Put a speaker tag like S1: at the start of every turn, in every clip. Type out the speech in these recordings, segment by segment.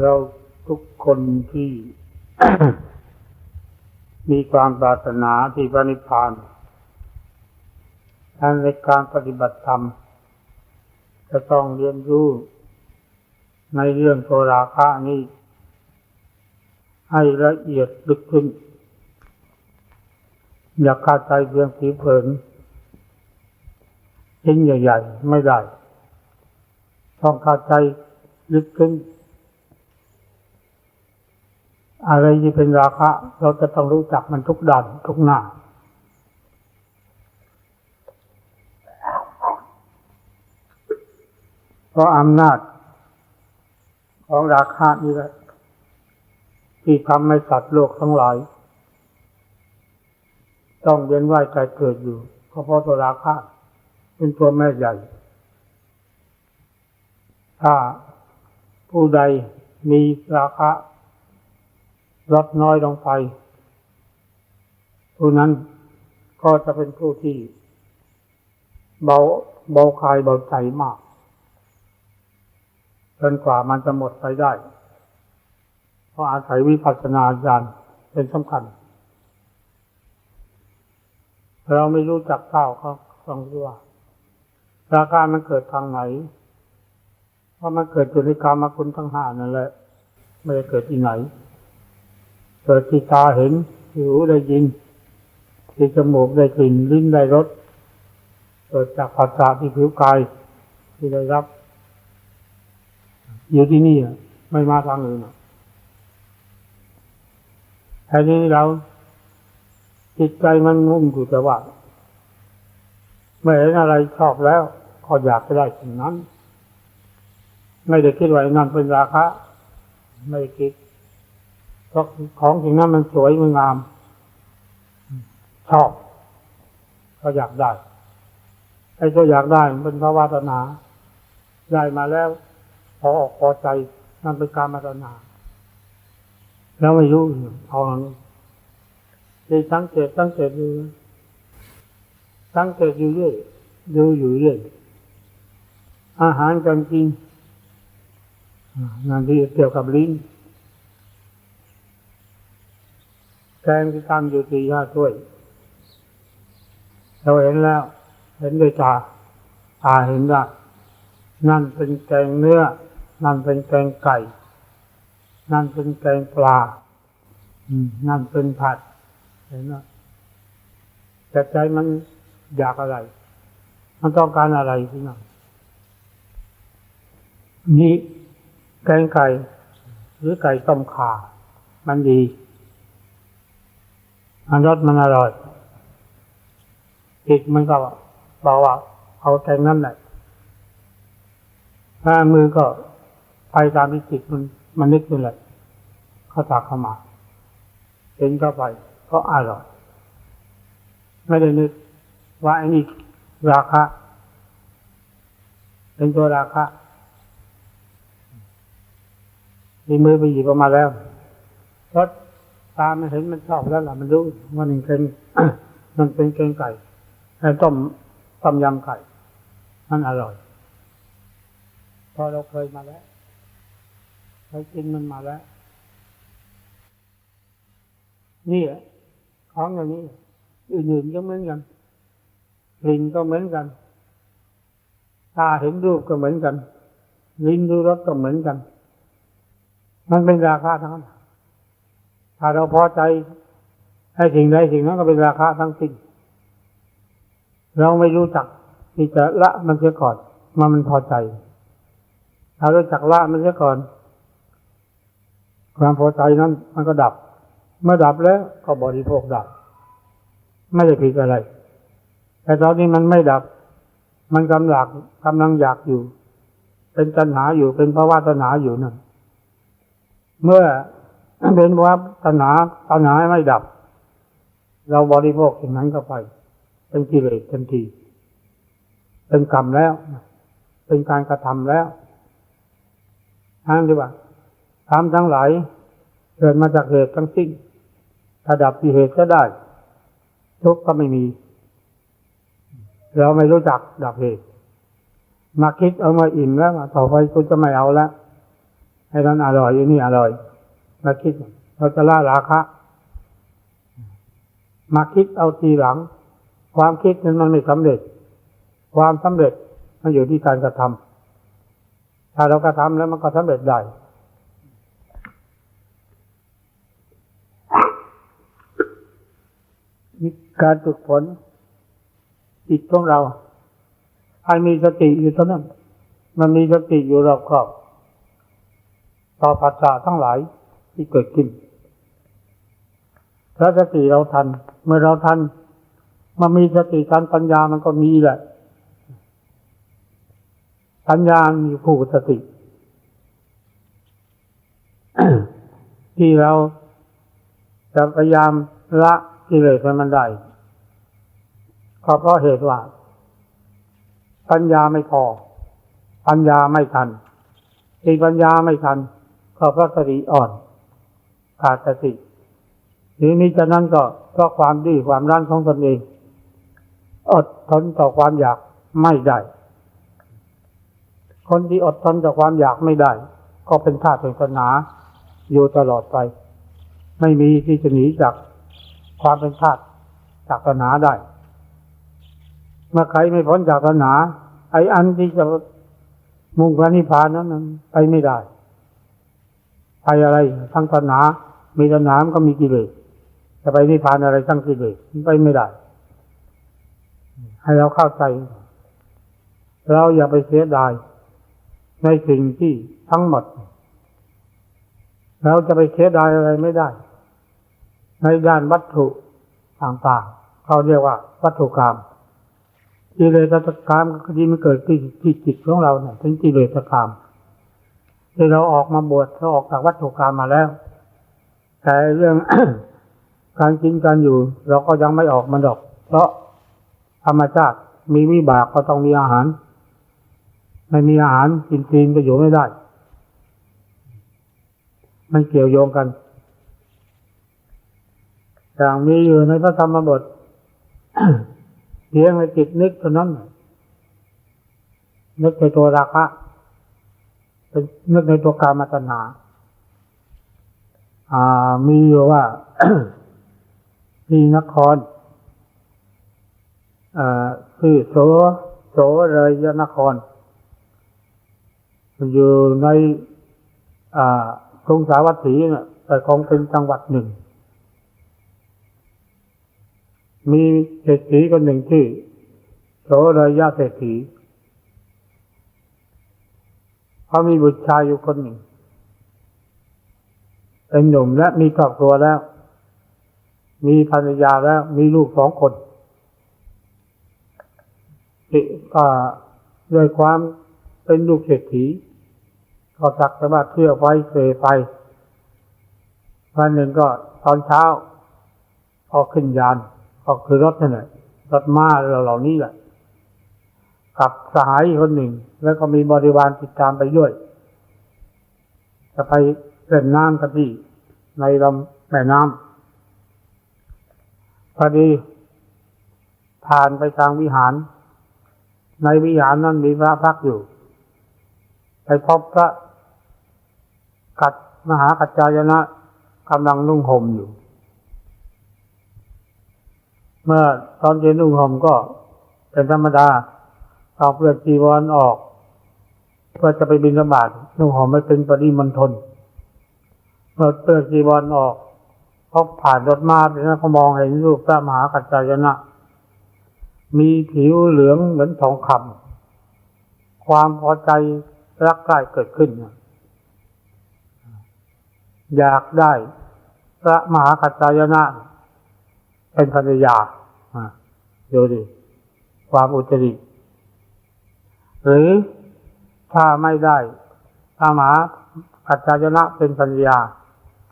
S1: เราทุกคนที่ มีความปรารถนาที่พระนิพพานทั้งในการปฏิบัติธรรม จะต้องเรียนรู้ในเรื่องโทราคะนี้ ให้ละเอียดลึกขึ้น อย่าคาใจเพียงผิวเผินชิ้นใหญ่ ๆ ไม่ได้ ต้องคาใจลึกขึ้น อะไรที่เป็นราคะ เราจะต้องรู้จักมันทุกด้านทุกหน้าเพราะอำนาจ ของราคะนี่แหละที่ทำให้สัตว์โลกทั้งหลาย ต้องเวียนว่ายใจเกิดอยู่เพราะเพราะตัวราคะเป็นตัวแม่ใหญ่ ถ้าผู้ใดมีราคะ ลดน้อยลงไป ผู้นั้นก็จะเป็นผู้ที่ เบาเบาคายเบาใจมากจนกว่ามันจะหมดไปได้ เพราะอาศัยวิปัสสนาญาณเป็นสำคัญ เราไม่รู้จักเท่าเขาต้องรู้ว่าราคามันเกิดทางไหน เพราะมันเกิดอยู่ในกรรมคุณทั้งห้านั่นแหละ ไม่ได้เกิดที่ไหน เกิดที่ตาเห็นที่หูได้ยิน ที่จมูกได้กลิ่นลิ้นได้รสเกิดจากผัสสะที่ผิวกายที่ได้รับ อยู่ที่นี่อะไม่มาทางอื่นะแค่นี้เราจิตใจมันงุ่มอยู่แต่ว่าเมื่อเห็นอะไรชอบแล้วก็อยากจะได้สิ่งนั้น ไม่ได้คิดว่าไอ้นั่นเป็นราคะ ไม่ได้คิด เพราะของสิ่งนั้นมันสวยมันงาม ชอบ ก็อยากได้ไอ้ตัวอยากได้มันเป็นภาวะตัณหาได้มาแล้ว พอออกพอใจนั่นเป็นการมาตัณหาแล้วไม่รู้เอาอย่างนี้ได้สังเกตสังเกตดูนะสังเกตอยู่เรื่อยดูอยู่เรื่อยอาหารการกินอ่างานที่เกี่ยวกับลิ้น แกงที่ตั้งอยู่สี่ห้าถ้วย เราเห็นแล้ว เห็นด้วยตาตาเห็นได้นั่นเป็นแกงเนื้อ นั่นเป็นแกงไก่ นั่นเป็นแกงปลาอืมนั่นเป็นผัด เห็นไหมแต่ใจมันอยากอะไร มันต้องการอะไรที่นั่นนี่แกงไก่ หรือไก่ต้มข่า มันดี มันรสมันอร่อยจิตมันก็บอกว่าเอาแกงนั่นแหละถ้ามือก็ไปตามที่จิตมันมันนึกนี่แหละเขาตักเข้ามาเห็นเข้าไปก็อร่อยไม่ได้นึกว่าไอ้นี่ราคะ เป็นตัวราคะมีมือไปหยิบออกมาแล้วรสามันเห็นมันชอบแล้วล่ะมันรู้ว่ามันเป็นมันเป็นแกงไก่ไอ้ต้มต้มยำไก่มันอร่อย พอเราเคยมาแล้วเคยกินมันมาแล้ว นี่แหละของอย่างนี้อื่นๆก็เหมือนกันกลิ่นก็เหมือนกัน ตาเห็นรูปก็เหมือนกันลิ้นรู้รสก็เหมือนกัน มันเป็นราคาทั้งนั้น ถ้าเราพอใจให้สิ่งใดสิ่งนั้นก็เป็นราคาทั้งสิ้นเราไม่รู้จักที่จะละมันเสียก่อนมันมันพอใจถ้ารู้จักละมันเสียก่อน ความพอใจนั้น มันก็ดับ เมื่อดับแล้วก็บริโภคดับ ไม่ได้ผิดอะไร แต่ตอนนี้มันไม่ดับ มันกำลังกำลังอยากอยู่ เป็นตัณหาอยู่เป็นภาวะตัณหาอยู่นั่นเมื่อ เป็นภาตัณหาตัณหาไม่ดับ เราบริโภคสิ่งนั้นเข้าไป เป็นกิเลสทันที เป็นกรรมแล้ว เป็นการกระทำแล้วนั่นดีว่าทำทั้งหลายเกิดมาจากเหตุทั้งสิ้นถ้าดับที่เหตุก็ได้ ทุกข์ก็ไม่มี เราไม่รู้จักดับเหตุ มาคิดเอามาอิ่มแล้วต่อไปกูจะไม่เอาแล้วไอ้นั้นอร่อยอ้นี่อร่อย มาคิดเราจะละราคะ มาคิดเอาทีหลัง ความคิดนั้นมันไม่สำเร็จ ความสำเร็จมันอยู่ที่การกระทำถ้าเรากระทำแล้วมันก็สำเร็จได้การฝึกฝนจิตของเราให้มีสติอยู่เท่านั้น มันมีสติอยู่รอบครอบ ต่อปัจจัยทั้งหลาย ที่เกิดขึ้นถ้าสติเราทัน เมื่อเราทันมันมีสติการปัญญามันก็มีแหละ ปัญญามีผู้สติ ที่เราจะพยายามละกิเลสให้มันได้ก็เพราะเหตุว่า ปัญญาไม่พอ ปัญญาไม่ทันที่ปัญญาไม่ทันก็เพราะสติอ่อน ขาดสติทีนี้ฉะนั้นก็เพราะความดื้อความรั้นของตนเองอดทนต่อความอยากไม่ได้ คนที่อดทนต่อความอยากไม่ได้ ก็เป็นธาตุแห่งตัณหาอยู่ตลอดไป ไม่มีที่จะหนีจากความเป็นธาตุจากตัณหาได้ เมื่อใครไม่พ้นจากตัณหาไอ้อันที่จะมุ่งพระนิพพานนั้นไปไม่ได้ไปอะไรทั้งตัณหา มีตัณหามันก็มีกิเลสจะไปนิพพานอะไรทั้งกิเลสไปไม่ได้ ให้เราเข้าใจ เราอย่าไปเสียดาย ในสิ่งที่ทั้งหมด เราจะไปเสียดายอะไรไม่ได้ ในด้านวัตถุต่างๆเขาเรียกว่า วัตถุกรรมกิเลสกรรมก็ที่มันเกิดที่ที่จิตของเราเนี่ยเป็นกิเลสกรรมที่เราออกมาบวชเราออกจากวัตถุกรรมมาแล้ว แต่เรื่องการกินการอยู่ เราก็ยังไม่ออกมาดอก เพราะธรรมชาติมีวิบากก็ต้องมีอาหาร ไม่มีอาหารกินจีนก็อยู่ไม่ได้ มันเกี่ยวโยงกัน อย่างมีอยู่ในพระธรรมบทเพียงในจิตนึกเท่านั้น นึกในตัวราคะเป็นนึกในตัวกามตัณหาอ่า มีอยู่ว่าที่นครอ่าคือโสโสเลยยนคร อยู่ในอ่ากรุงสาวัตถีเนี่ยแต่คงเป็นจังหวัดหนึ่ง มีเศรษฐีคนหนึ่งที่โสรยะเศรษฐีเขามีบุตรชายอยู่คนหนึ่ง เป็นหนุ่มและมีครอบครัวแล้ว มีภรรยาแล้ว มีลูกสองคนก็ด้วยความเป็นลูกเศรษฐีก็สักแต่ว่าเที่ยวไปเสไปวันหนึ่งก็ตอนเช้าพอขึ้นยานก็คือรถนั่นแหละรถม้าเหล่านี้แหละกับสหายคนหนึ่ง แล้วก็มีบริวารติดตามไปด้วย จะไป เล่นน้ำกันที่ในลำแม่น้ำพอดีผ่านไปทางวิหาร ในวิหารนั้นมีพระพักอยู่ ไปพบพระกัดมหากัจจายนะกำลังนุ่งห่มอยู่ เมื่อตอนเย็นนุ่งห่มก็เป็นธรรมดาเอาเปลือกจีวรออกเพื่อจะไปบินสบาตนุ่งห่มไม่เป็นปริมณฑล เมื่อเปลือกจีวรออกพอผ่านรถมาไปนะเขามองเห็นรูปพระมหากัจจายนะ มีผิวเหลืองเหมือนทองคำความพอใจรักใคร่เกิดขึ้น อยากได้พระมหากัจจายนะ เป็นภรรยาดูดิความอุตริหรือถ้าไม่ได้พระมหากัจจายนะเป็นภรรยา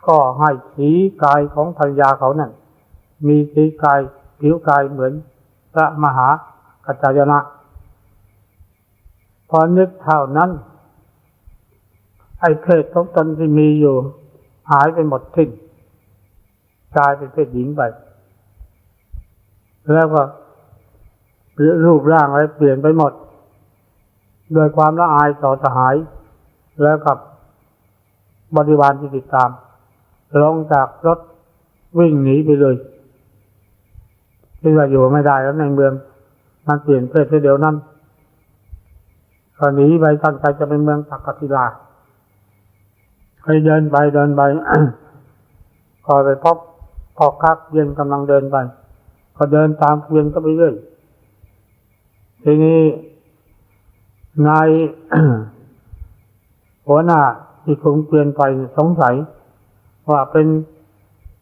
S1: ก็ให้สีกายของภรรยาเขานั่นมีสีกายผิวกายเหมือนพระมหากัจจายนะพอนึกเท่านั้น ไอ้เพศของตนที่มีอยู่ หายไปหมดทิ้งกลายเป็นเพศหญิงไป แล้วก็รูปร่างอะไรเปลี่ยนไปหมด โดยความละอายต่อสหาย แล้วกับบริวารที่ติดตาม ลงจากรถวิ่งหนีไปเลยที่ว่าอยู่ไม่ได้แล้วในเมือง มันเปลี่ยนเพศเดียวนั้นก็หนีไปตั้งใจจะเป็นเมืองตักกิลาเคยเดินไปเดินไปพอไปพบพอคักเย็นกำลังเดินไปก็เดินตามเกวียนก็ไปเรื่อยทีนี้นายหัวหน้าที่คุมเกวียนไปสงสัย ว่าเป็น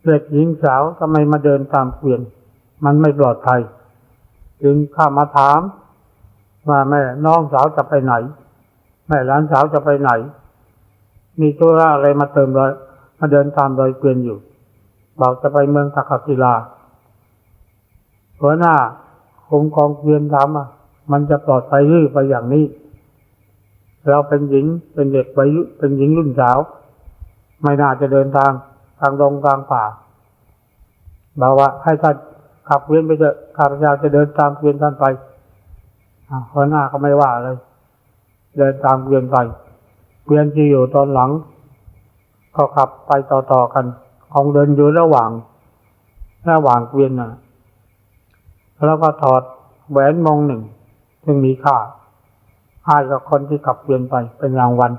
S1: เด็กหญิงสาวทำไมมาเดินตามเกวียน มันไม่ปลอดภัย จึงข้ามาถาม ว่าแม่น้องสาวจะไปไหน แม่หลานสาวจะไปไหน มีตัวอะไรมาเติมรอยมาเดินตามรอยเกวียนอยู่บอกจะไปเมืองตักศิลาหัวหน้าคุมกองเกวียนถามว่ามันจะปลอดภัยหรือไปอย่างนี้ เราเป็นหญิงเป็นเด็กวัยเป็นหญิงรุ่นสาว ไม่น่าจะเดินทางทางดงทางป่าบอกว่าให้ท่านขับเวียนไปเถอะข้าพเจ้าจะเดินตามเวียนท่านไปอ่าหัวหน้าก็ไม่ว่าเลย เดินตามเวียนไปเวียนที่อยู่ตอนหลัง ก็ขับไปต่อๆกันคงเดินอยู่ระหว่างระหว่างเวียนน่ะ แล้วก็ถอดแหวนมงหนึ่ง ซึ่งมีค่าให้กับคนที่ขับเวียนไปเป็นรางวัล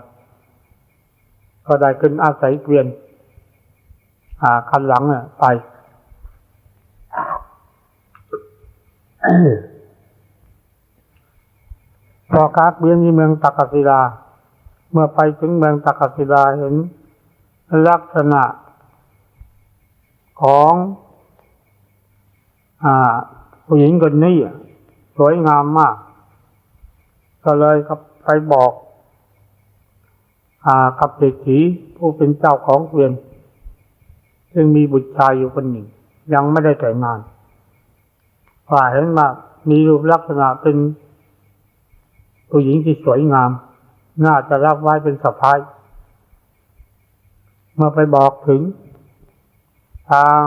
S1: ก็ได้ขึ้นอาศัยเกวียนอ่าคันหลังเนี่ยไปพอคักเกวียนที่เมืองตักศิลา เมื่อไปถึงเมืองตักศิลาเห็นลักษณะของอผู้หญิงคนนี้สวยงามมาก ก็เลยไปบอก อากับเศรษฐีผู้เป็นเจ้าของเกวียนซึ่งมีบุตรชายอยู่คนหนึ่ง ยังไม่ได้แต่งงานว่าเห็นว่ามีรูปลักษณะเป็นผู้หญิงที่สวยงาม น่าจะรับไว้เป็นสะพ้ายเมื่อไปบอกถึง ทาง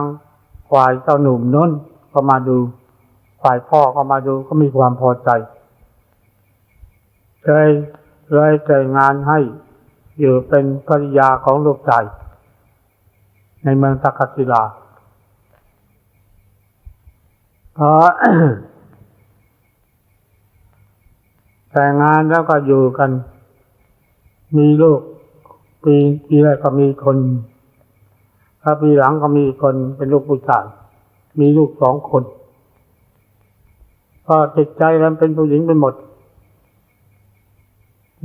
S1: ฝ่ายเจ้าหนุ่มน้นก็มาดู ฝ่ายพ่อก็มาดูก็มีความพอใจเลยเลยแต่งงานให้ อยู่เป็นภริยาของลูกชายในเมืองตักศิลาพอแต่งงานแล้วก็อยู่กัน มีลูก ปีปีแรกก็มีคนถ้าปีหลังก็มีคนเป็นลูกผู้ชายมีลูกสองคน ก็จิตใจมันเป็นผู้หญิงไปหมด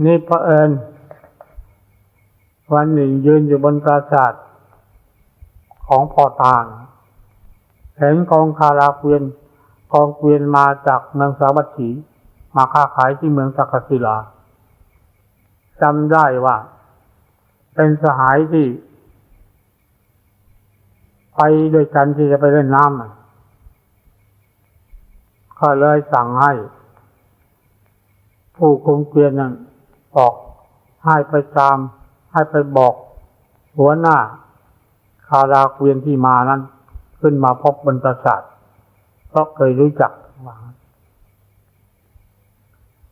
S1: นี่พระเอิญ วันหนึ่งยืนอยู่บนปราสาทของพอต่าง เห็นกองคาราเกวียนกองเกวียนมาจากเมืองสาวัตถีมาค้าขายที่เมืองสักกศิลาจำได้ว่า เป็นสหายที่ ไปด้วยกันที่จะไปเล่นน้ำก็เลยสั่งให้ ผู้คุมเกวียนนั้นบอกให้ไปตาม ให้ไปบอกหัวหน้า คาราเกวียนที่มานั้น ขึ้นมาพบบนปราสาทเพราะเคยรู้จัก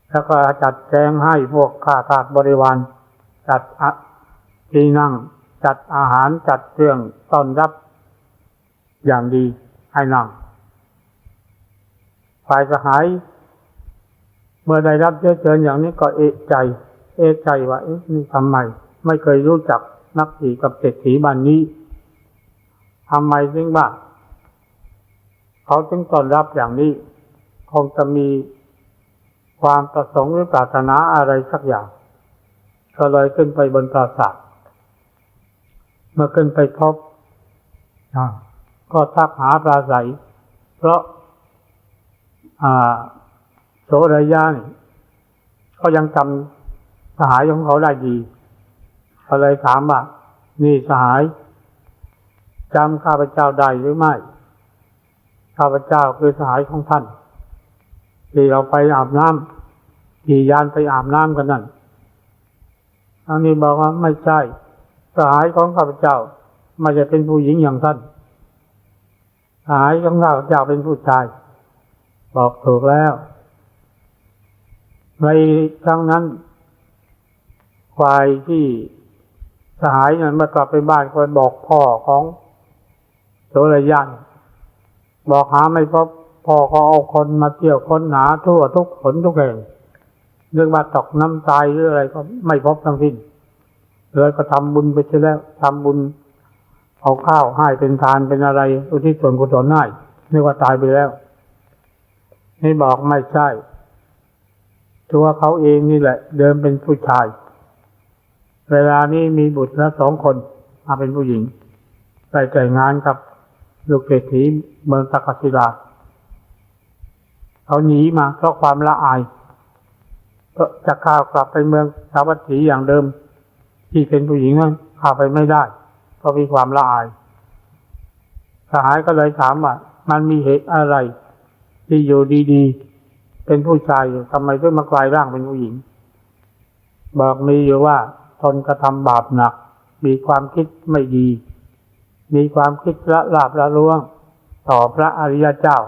S1: แล้วก็จัดแจงให้พวกข้าทาสบริวาร จัดที่นั่ง จัดอาหารจัดเครื่องต้อนรับอย่างดีให้นั่งฝ่ายสหาย เมื่อได้รับเชื้อเชิญอย่างนี้ก็เอะใจ เอะใจว่าเอ๊ะนี่ทำไม ไม่เคยรู้จักนักถีกับเศรษฐีบ้านนี้ทำไมจึงว่าเขาจึงต้อนรับอย่างนี้ คงจะมีความประสงค์หรือปรารถนาอะไรสักอย่างก็เลยขึ้นไปบนปราสาทเมื่อขึ้นไปพบก็ทักหาปราศัย เพราะาโสรยานี่ก็ยังจำสหายของเขาได้ดี ก็เลยถามว่านี่สหายจำข้าพเจ้าได้หรือไม่ ข้าพเจ้าคือสหายของท่าน ที่เราไปอาบน้ำขี่ยานไปอาบน้ำกันนั่นทางนี้บอกว่าไม่ใช่ สหายของข้าพเจ้าไม่จะเป็นผู้หญิงอย่างท่านสหายของข้าพเจ้าเป็นผู้ชาย บอกถูกแล้วในครั้งนั้นควายที่ สหายนั้นมื่อกลับไปบ้านก็ไปบอกพ่อของโสรยันบอกหาไม่พบพ่อก็เอาคนมาเที่ยวค้นหาทั่วทุกขนทุกแห่งเรื่องว่าตกน้ำตายหรืออะไรก็ไม่พบทั้งสิ้นเลยก็ทำบุญไปเสียแล้วทำบุญ เอาข้าวให้เป็นทานเป็นอะไรอุทิศส่วนกุศลให้นึกว่าตายไปแล้วนี่บอกไม่ใช่ตัวเขาเองนี่แหละ เดิมเป็นผู้ชาย เวลานี้มีบุตรแล้วสองคนมาเป็นผู้หญิงไปแต่งงานกับลูกเศรษฐีเมืองตักศิลาเขาหนีมาเพราะความละอายก็จะข้าวกลับไปเมืองสาวัตถีอย่างเดิม ที่เป็นผู้หญิงนั้นข้าไปไม่ได้ เพราะมีความละอายสหายก็เลยถามว่ามันมีเหตุอะไร ที่อยู่ดีๆ เป็นผู้ชายอยู่ทำไมถึงมากลายร่างเป็นผู้หญิง บอกมีอยู่ว่า นกระทำบาปหนัก มีความคิดไม่ดี มีความคิดละลาบละล่วง ต่อพระอริยเจ้า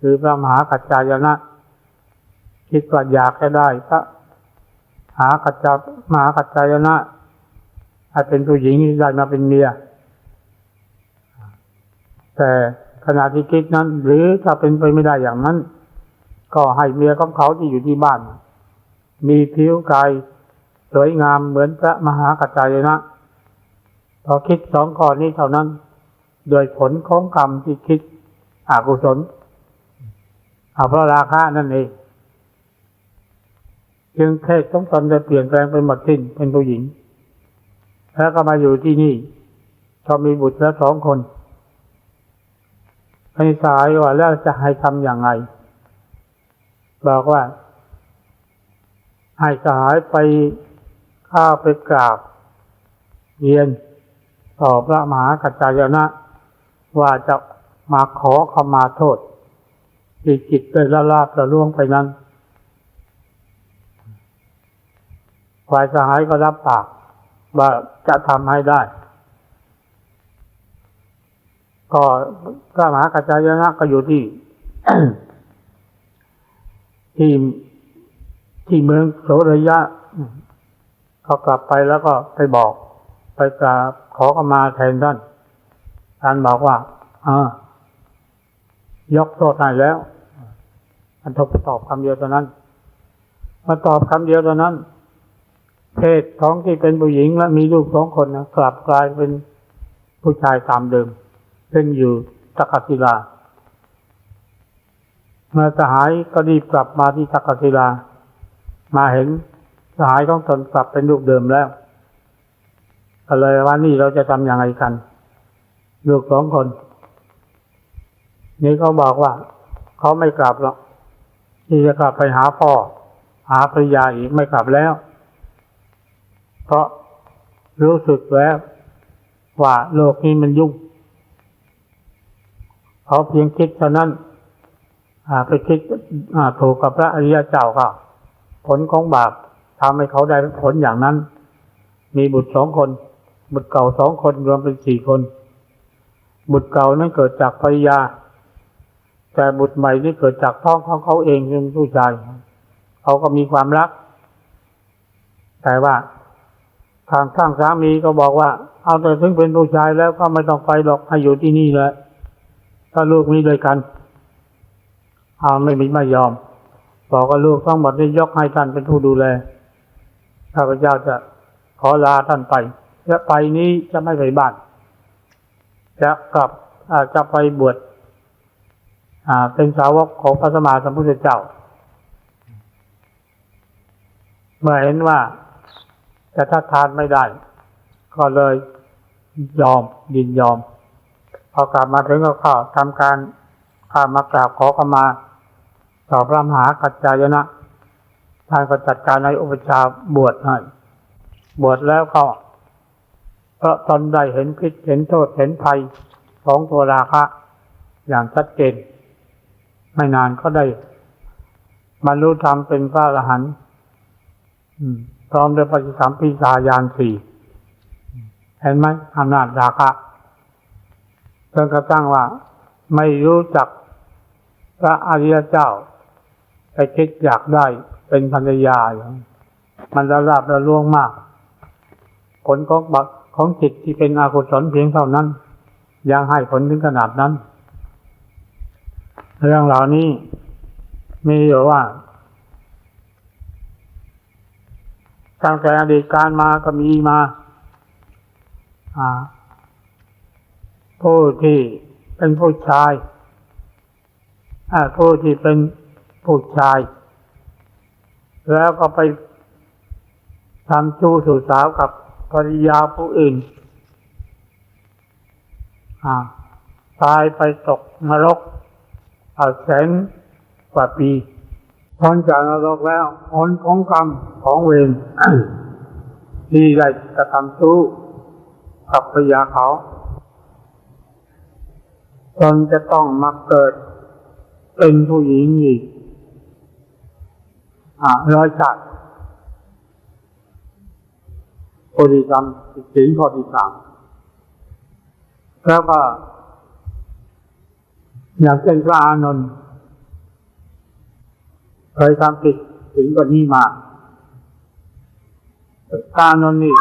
S1: คือพระมหากัจจายนะ คิดว่าอยากจะได้พระมหากัจจามหากัจจายนะให้เป็นผู้หญิงได้มาเป็นเมียแต่ขณะที่คิดนั้น หรือถ้าเป็นไปไม่ได้อย่างนั้น ก็ให้เมียของเขาที่อยู่ที่บ้าน มีผิวกาย สวยงามเหมือนพระมหากัจจายนะ พอคิดสองข้อนี้เท่านั้น โดยผลของกรรมที่คิดอกุศลเอาเพราะราคะนั่นเองจึงเทศของตนได้เปลี่ยนแปลงเป็นหมดสิ้นเป็นผู้หญิง แล้วก็มาอยู่ที่นี่ก็มีบุตรแล้วสองคนให้สายว่าแล้วจะให้ทำอย่างไรบอกว่า ให้สหายไป ข้าไปกราบเรียนต่อพระมหากัจจายนะ ว่าจะมาขอขมาโทษที่จิตได้ละลาบละล่วงไปนั้นฝ่ายสหายก็รับปากว่าจะทำให้ได้ ก็พระมหากัจจายนะก็อยู่ที่ที่ที่เมืองโสระยะ เขากลับไปแล้วก็ไปบอก ไปกราบขอขมาแทนท่านท่านบอกว่าอายกโทษให้แล้วอันทบตอบคำเดียวเท่านั้น มาตอบคำเดียวเท่านั้น เพศท้องที่เป็นผู้หญิงและมีลูกสองคนนะกลับกลายเป็นผู้ชายตามเดิมซึ่งอยู่ตะกัศิลาเมื่อสหายก็รีบกลับมาที่ตะกัศิลา มาเห็น หายของตนกลับเป็นลูกเดิมแล้วก็เลยว่านี่เราจะทำอย่างไรกันลูกสองคน นี่เขาบอกว่า เขาไม่กลับหรอกที่จะกลับไปหาพ่อ หาภรรยาอีกไม่กลับแล้ว เพราะรู้สึกแล้วว่าโลกนี้มันยุ่งเขาเพียงคิดเท่านั้นไปคิดถูกกับพระอริยเจ้าก็ผลของบาป ทำให้เขาได้ผลอย่างนั้น มีบุตรสองคน บุตรเก่าสองคนรวมเป็นสี่คน บุตรเก่านั้นเกิดจากภรรยา แต่บุตรใหม่นี่เกิดจากท้องของเขาเองเป็นผู้ชายเขาก็มีความรัก แต่ว่าทางข้างสามีก็บอกว่า เอาแต่ถึงเป็นผู้ชายแล้วก็ไม่ต้องไปหรอกให้อยู่ที่นี่เลยถ้าลูกมีด้วยกันเอาไม่มีไม่ยอม บอกว่าลูกต้องหมดนี้ยกให้ท่านเป็นผู้ดูแล ข้าพเจ้าจะขอลาท่านไปจะไปนี้จะไม่ไปบ้าน จะกลับจะไปบวชเป็นสาวกของพระสมมาสัมพุทธเจ้า เมื่อเห็นว่าจะทัดทานไม่ได้ ก็เลยยอมยินยอมพอกลับมาถึงก็เข้าทำการข้ามากราบขอขมาต่อพระมหากัจจายนะ ท่านก็จัดการในอุปชาบวชให้บวชแล้วก็เพราะตนได้เห็นพิษเห็นโทษเห็นภัยของตัวราคะ อย่างชัดเจน ไม่นานก็ได้บรรลุธรรมเป็นพระอรหันต์พร้อมด้วยปฏิสัมพิสายานสี่เห็นไหมอำนาจราคะจนกระทั่งว่า ไม่รู้จักพระอริยเจ้าไปคิดอยากได้ เป็นภรรยาอย่างมันระลาบระล่วงมาก ผลของบัตของจิตที่เป็นอกุศลเพียงเท่านั้น ยังให้ผลถึงขนาดนั้น เรื่องเหล่านี้มีอยู่ว่าตั้งแต่อดีตการมาก็มีมาอ่าผู้ที่เป็นผู้ชายอ่าผู้ที่เป็นผู้ชาย แล้วก็ไปทำชู้สู่สาวกับภริยาผู้อื่นตายไปตกนรกอาแสนกว่าปีพ้นจากนรกแล้วผลของกรรมของเวรที่ได้กระทำชู้กับภรรยาเขาจนจะต้องมาเกิดเป็นผู้หญิงอีก ร้อยชาติโพธิกรรมสิงข้อที่สามแล้วก็อย่างเช่นพระอานนท์เคยทำผิดถึงกว่านี้มาพระอานนท์นี่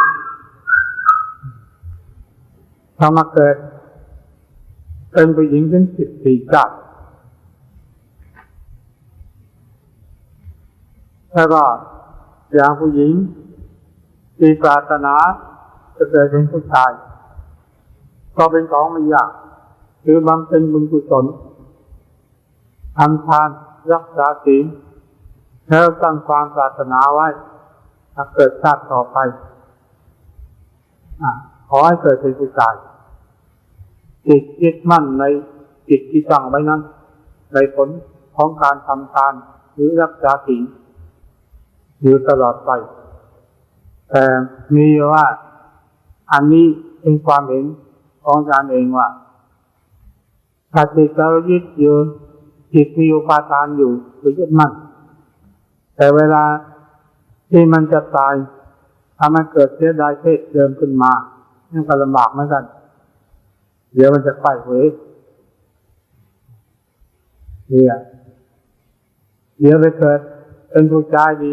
S1: ทำมาเกิดเป็นผู้หญิงถึงสิบสี่ชาติ แล้วก็อย่างผู้หญิงที่ปรารถนาจะเกิดเป็นผู้ชาย ก็เป็นของไม่ยากคือบำเพ็ญบุญกุศลทำทานรักษาศีลแล้วตั้งความปรารถนาไว้ถ้าเกิดชาติต่อไปอขอให้เกิดเป็นผู้ชายจิตยึดมั่นในจิตที่ตั้งไว้นั้น ในผลของการทำทานหรือรักษาศีล อยู่ตลอดไป แต่มีว่า อันนี้เป็นความเห็นของอาจารย์เองว่าถ้าจิตเรายึดอยู่จิตมีอุปาทานอยู่หรือยึดมั่นแต่เวลาที่มันจะตายถ้ามันเกิดเสียดายเพศเดิมขึ้นมานี่ก็ลำบากเหมือนกัน เดี๋ยวมันจะไปเว้ยเนี่ยเดี๋ยวไปเกิดเป็นผู้ชายดี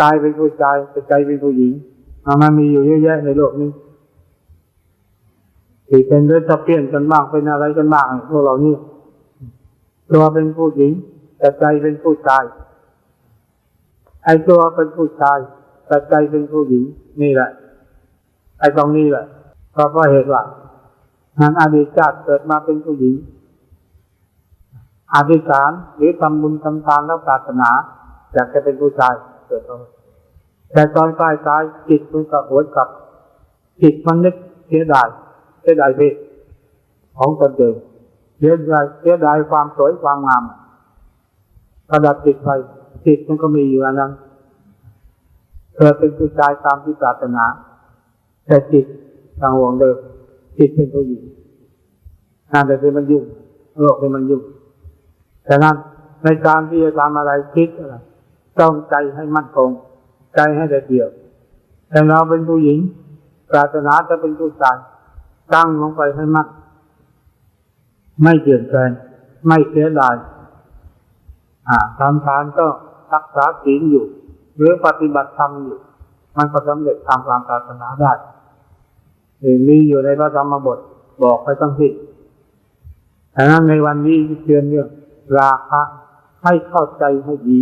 S1: กายเป็นผู้ชายแต่ใจเป็นผู้หญิงมันมีอยู่เยอะแยะในโลกนี้ที่เป็นเลือดเปลี่ยนกันบ้างเป็นอะไรกันบ้างพวกเรานี่ตัวเป็นผู้หญิง แต่ใจเป็นผู้ชายไอ้ตัวเป็นผู้ชายแต่ใจเป็นผู้หญิง นี่แหละ ไอ้ตรงนี้แหละเพราะเพราะเหตุว่างานอดีตชาติเกิดมาเป็นผู้หญิงอธิษฐานหรือทำบุญทำทานแล้วปรารถนาอยากจะเป็นผู้ชาย กิดมาแต่ตอนใกล้ตายจิตมันกับหัวกับ จิตมันนึกเสียดายเสียดายเพศของตนเองเสียดายเสียดายความสวยความงามระดับจิตไปจิตมันก็มีอยู่อันนั้นเกิดเป็นผู้ชายตามที่ปรารถนา แต่จิตทางวงเดิมจิตเป็นผู้หญิงงานแต่ที่มันยุ่งโลกที่มันยุ่งแต่นั้นในการที่จะทำอะไรคิดอะไร ต้องใจให้มั่นคง ใจให้เด็ดเดี่ยวแต่เราเป็นผู้หญิงปรารถนาจะเป็นผู้ชายตั้งลงไปให้มั่นไม่เปลี่ยนแปลงไม่เสียดายอ่าทำทานก็รักษาศีลอยู่ หรือปฏิบัติธรรมอยู่ มันก็สำเร็จตามความปรารถนาได้มีอยู่ในพระธรรมบทบอกไปตั้งที่ดังนั้นในวันนี้เตือนเรื่องราคะให้เข้าใจให้ดี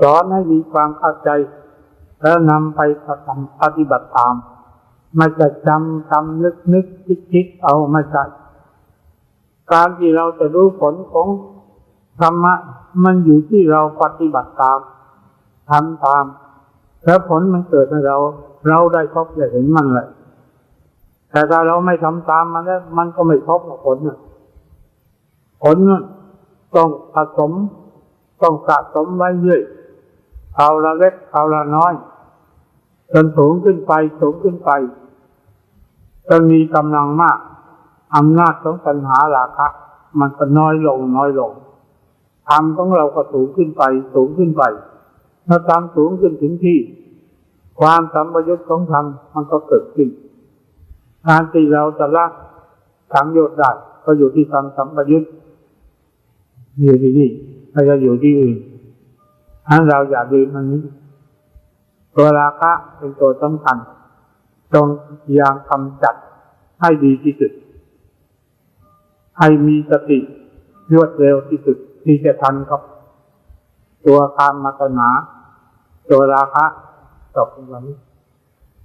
S1: สอนให้มีความเข้าใจ แล้วนำไปทำปฏิบัติตามไม่จะจำจำนึกนึกคิดคิดเอาไม่ใช่การที่เราจะรู้ผลของธรรมะมันอยู่ที่เราปฏิบัติตามทำตาม แล้วผลมันเกิดให้เรา เราได้พบได้เห็นมันเลยแต่ถ้าเราไม่ทำตามมันแล้วมันก็ไม่พบผลผลต้องผสม ต้องสะสมไว้เรื่อย เอาละเล็กเอาละน้อย จนสูงขึ้นไปสูงขึ้นไปจนมีกำลังมากอำนาจของปัญหาราคะ มันก็น้อยลงน้อยลงธรรมของเราก็สูงขึ้นไป สูงขึ้นไปเมื่อธรรมสูงขึ้นถึงที่ ความสัมปยุตของธรรมมันก็เกิดขึ้นการที่เราจะละสังโยชน์ได้ก็อยู่ที่ความสัมปยุตอยู่ที่นี่ไม่จะอยู่ที่อื่น ถ้นเราอย่าลืมอันนี้ ตัวราคะเป็นตัวสำคัญจงพยายามกำจัดให้ดีที่สุด ให้มีสติรวดเร็วที่สุดที่จะทันกับ ตัวการมาตนาตัวราคะตกลงนี้